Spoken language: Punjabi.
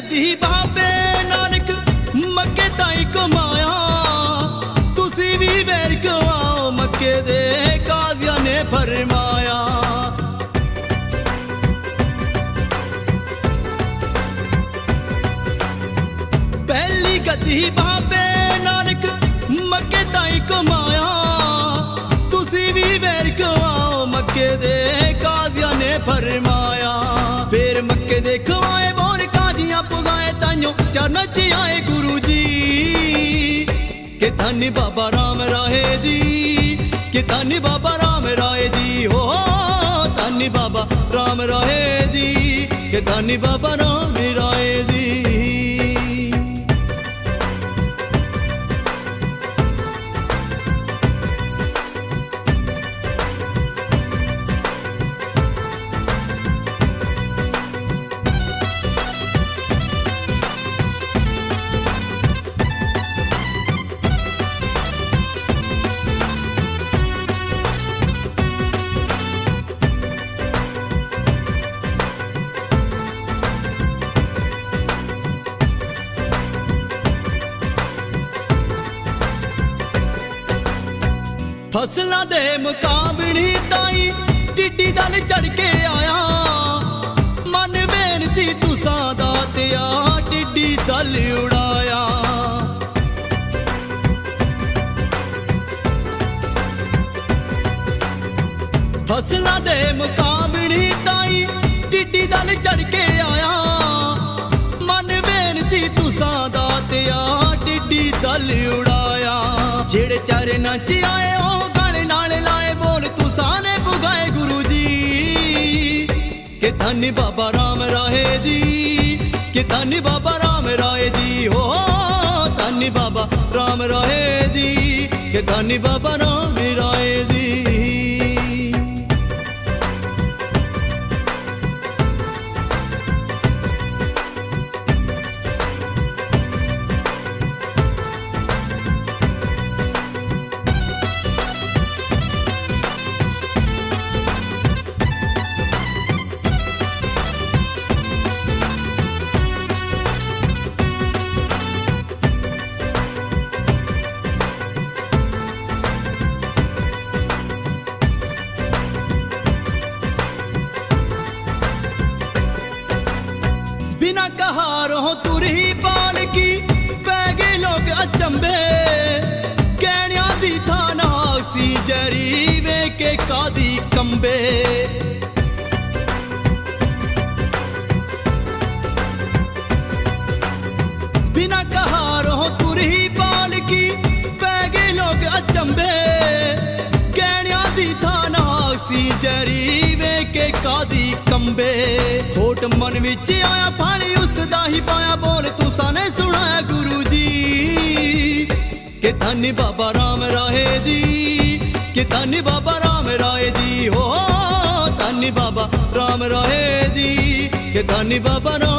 ਕਦੀ ਬਾਬੇ ਨਾਨਕ, ਮੱਕੇ ਤਾਈ ਕਮਾਇਆ ਤੁਸੀਂ ਵੀ ਵੈਰ ਕਵਾਓ ਮੱਕੇ ਦੇ ਕਾਜ਼ੀਆਂ ਨੇ ਫਰਮਾਇਆ। ਪਹਿਲੀ ਕਦੀ ਬਾਬੇ ਨਾਨਕ, ਮੱਕੇ ਤਾਈ ਕਮਾਇਆ ਤੁਸੀਂ ਵੀ ਵੈਰ ਕਵਾਓ ਮੱਕੇ ਦੇ ਕਾਜ਼ੀਆਂ ਨੇ ਫਰਮਾਇਆ। ਕਿ ਧੰਨ ਬਾਬਾ ਰਾਮ ਰਾਏ ਜੀ, ਕਿ ਧੰਨ ਬਾਬਾ ਰਾਮ ਰਾਏ ਜੀ, ਹੋ ਧੰਨ ਬਾਬਾ ਰਾਮ ਰਾਏ ਜੀ, ਕਿ ਧੰਨ ਬਾਬਾ ਰਾਮ ਫਸਲਾਂ ਦੇ ਮੁਕਾਬਲੇ ਤਾਈ ਟਿੱਡੀ ਦਲ ਚੜ ਕੇ ਆਇਆ। ਮਨ ਬੇਨਤੀ ਤੁਸਾਂ ਦਾ ਤਿਆ ਟਿੱਡੀ ਦਲ ਉਡਾਇਆ। ਫਸਲਾਂ ਦੇ ਮੁਕਾਬਲੇ ਤਾਈ ਟਿੱਡੀ ਦਲ ਚੜ ਕੇ ਆਇਆ। ਮਨ ਬੇਨਤੀ ਤੁਸਾਂ ਦਾ ਤਿਆ ਟਿੱਡੀ ਦਲ ਉਡਾਇਆ। ਜਿਹੜੇ ਚਰਨਾਂ ਚ ਆਏ ਧੰਨ ਬਾਬਾ ਰਾਮ ਰਾਏ ਜੀ। ਕਿ ਧੰਨ ਬਾਬਾ ਰਾਮ ਰਾਏ ਜੀ? ਹੋ ਧੰਨ ਬਾਬਾ ਰਾਮ ਰਾਏ ਜੀ। ਕਿ ਧੰਨ ਬਾਬਾ ਰਾਮ ਬਿਨਾ ਕਹਾਰੋਂ ਤੁਰਹੀ ਪਾਲਕੀ ਪੈ ਗਏ ਲੋਕ ਅਚੰਬੇ ਕਹਿਣਿਆਂ ਦੀ ਥਾਂ ਨਾ ਸੀ ਜਰੀ ਵੇ ਕੇ ਕਾਜ਼ੀ ਕੰਬੇ। ਬਿਨਾ ਕਾਜ਼ੀ ਖੋਟ ਮਨ ਵਿੱਚ ਆਇਆ ਪਾਣੀ ਉਸ ਦਾ ਹੀ ਪਾਇਆ ਬੋਲ। ਤੁਸਾਂ ਨੇ ਸੁਣਾਇਆ ਗੁਰੂ ਜੀ, ਕਿ ਧੰਨ ਬਾਬਾ ਰਾਮ ਰਾਏ ਜੀ, ਕਿ ਧੰਨ ਬਾਬਾ ਰਾਮ ਰਾਏ ਜੀ। ਹੋ, ਧੰਨ ਬਾਬਾ ਰਾਮ ਰਾਏ ਜੀ, ਕਿ ਧੰਨ ਬਾਬਾ ਰਾਮ